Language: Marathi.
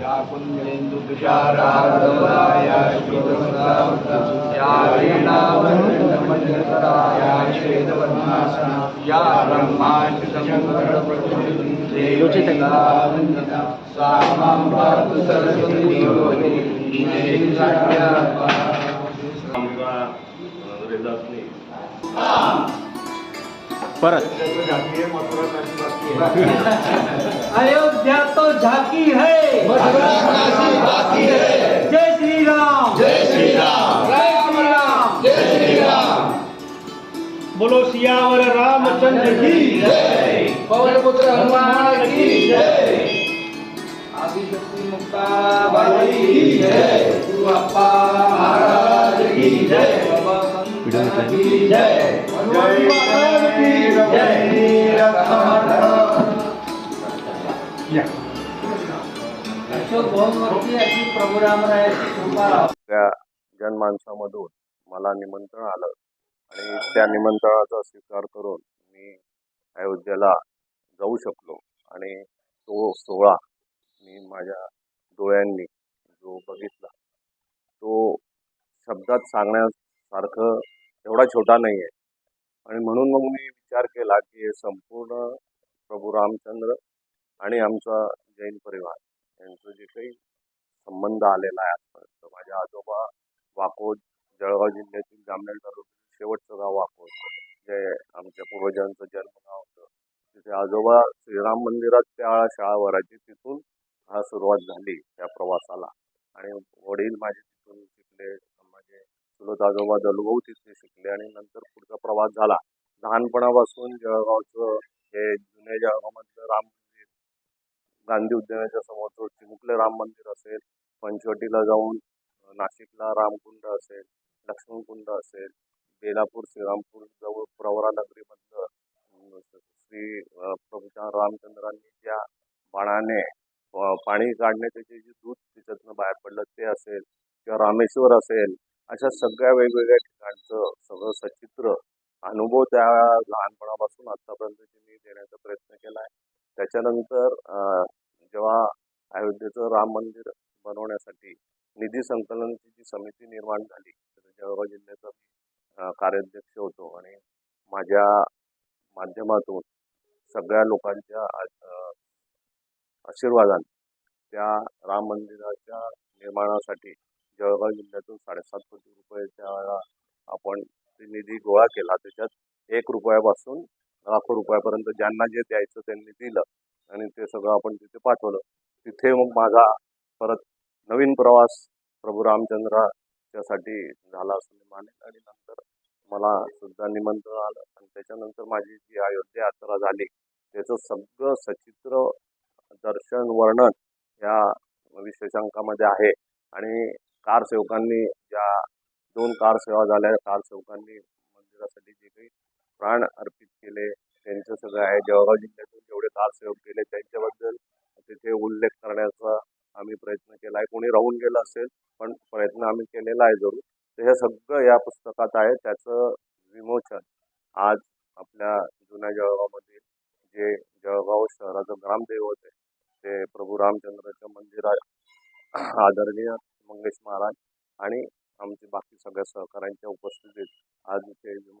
या कुञ्जेन्दु तुषाराधवलाया या श्वेतपद्मासना या ब्रह्माच्युतशङ्करप्रभुदेवता सा मां पातु सरस्वती देवते आमचा रेदासनी परत। अयोध्या तो झाकी है जय श्री राम। जय श्री राम जय श्री राम जय श्री राम बोलो सियावर रामचंद्र की पवन पुत्र हनुमान की जय आदिशक्ति मुक्ता बाई की जय त्या जनमानसामधून मला निमंत्रण आलं. आणि त्या निमंत्रणाचा स्वीकार करून मी अयोध्येला जाऊ शकलो. आणि तो सोहळा मी माझ्या डोळ्यांनी जो बघितला तो शब्दात सांगण्यासारखं एवढा छोटा नाही आहे आणि म्हणून मग मी विचार केला की हे संपूर्ण प्रभू रामचंद्र आणि आमचा जैन परिवार यांचं जे काही संबंध आलेला आहे आजपर्यंत माझ्या आजोबा वाकोद जळगाव जिल्ह्यातील जामनेर तालुक्यातील शेवटचं गाव वाकोद जे आमच्या पूर्वजांचं जन्मगाव होतं. तिथे आजोबा श्रीराम मंदिरात त्या शाळा भरायची तिथून हा सुरुवात झाली त्या प्रवासाला. आणि वडील माझे तिथून शिकले माझे चुलत आजोबा दलुभाऊ तिथे शिकले आणि नंतर पुढचा प्रवास झाला. लहानपणापासून जळगावचं हे जुने जळगावमधलं राम गांधी उद्यानाच्या समोरचं चिमुकले राम मंदिर असेल पंचवटीला जाऊन नाशिकला रामकुंड असेल लक्ष्मणकुंड असेल बेलापूर श्रीरामपूर जवळ प्रवरा नगरीमधलं श्री प्रभूच्या रामचंद्रांनी ज्या बाणाने पाणी काढण्याचे जे जे दूध तिच्यातनं बाहेर पडलं ते असेल किंवा रामेश्वर असेल अशा सगळ्या वेगवेगळ्या ठिकाणचं सगळं सचित्र अनुभव त्या लहानपणापासून आत्तापर्यंत मी देण्याचा प्रयत्न केला आहे त्याच्यानंतर अयोध्येचं राम मंदिर बनवण्यासाठी निधी संकलनाची जी समिती निर्माण झाली तर जळगाव जिल्ह्याचा कार्याध्यक्ष होतो आणि माझ्या माध्यमातून सगळ्या लोकांच्या आशीर्वादान आशीर्वादाने त्या राम मंदिराच्या निर्माणासाठी जळगाव जिल्ह्यातून साडेसात कोटी रुपयाच्या वेळा आपण ते निधी गोळा केला. त्याच्यात एक रुपयापासून लाखो रुपयापर्यंत ज्यांना जे द्यायचं त्यांनी दिलं आणि ते सगळं आपण तिथे पाठवलं. तिथे मग माझा परत नवीन प्रवास प्रभू रामचंद्राच्यासाठी झाला असं मी मानेन. आणि नंतर मला सुद्धा निमंत्रण आलं. आणि त्याच्यानंतर माझी जी अयोध्या यात्रा झाली त्याचं सगळं सचित्र दर्शन वर्णन या विशेषांकामध्ये आहे. आणि कार सेवकांनी ज्या दोन कार सेवा झाल्या कार सेवकांनी मंदिरासाठी जे काही प्राण अर्पित केले त्यांचं सगळं आहे. जळगाव जिल्ह्यातून जेवढे कार सेवक केले त्यांच्याबद्दल तिथे उल्लेख करण्याचा आम्ही प्रयत्न केला. आहे कोणी राहून गेलं असेल पण प्रयत्न आम्ही केलेला आहे जरूर. तर हे सगळं या पुस्तकात आहे. त्याचं विमोचन आज आपल्या जुन्या जळगावमध्ये जे जळगाव शहराचं ग्रामदैवत आहे ते प्रभू रामचंद्राच्या मंदिरात आदरणीय मंगेश महाराज आणि आमचे बाकी सगळ्या सहकाऱ्यांच्या उपस्थितीत आज इथे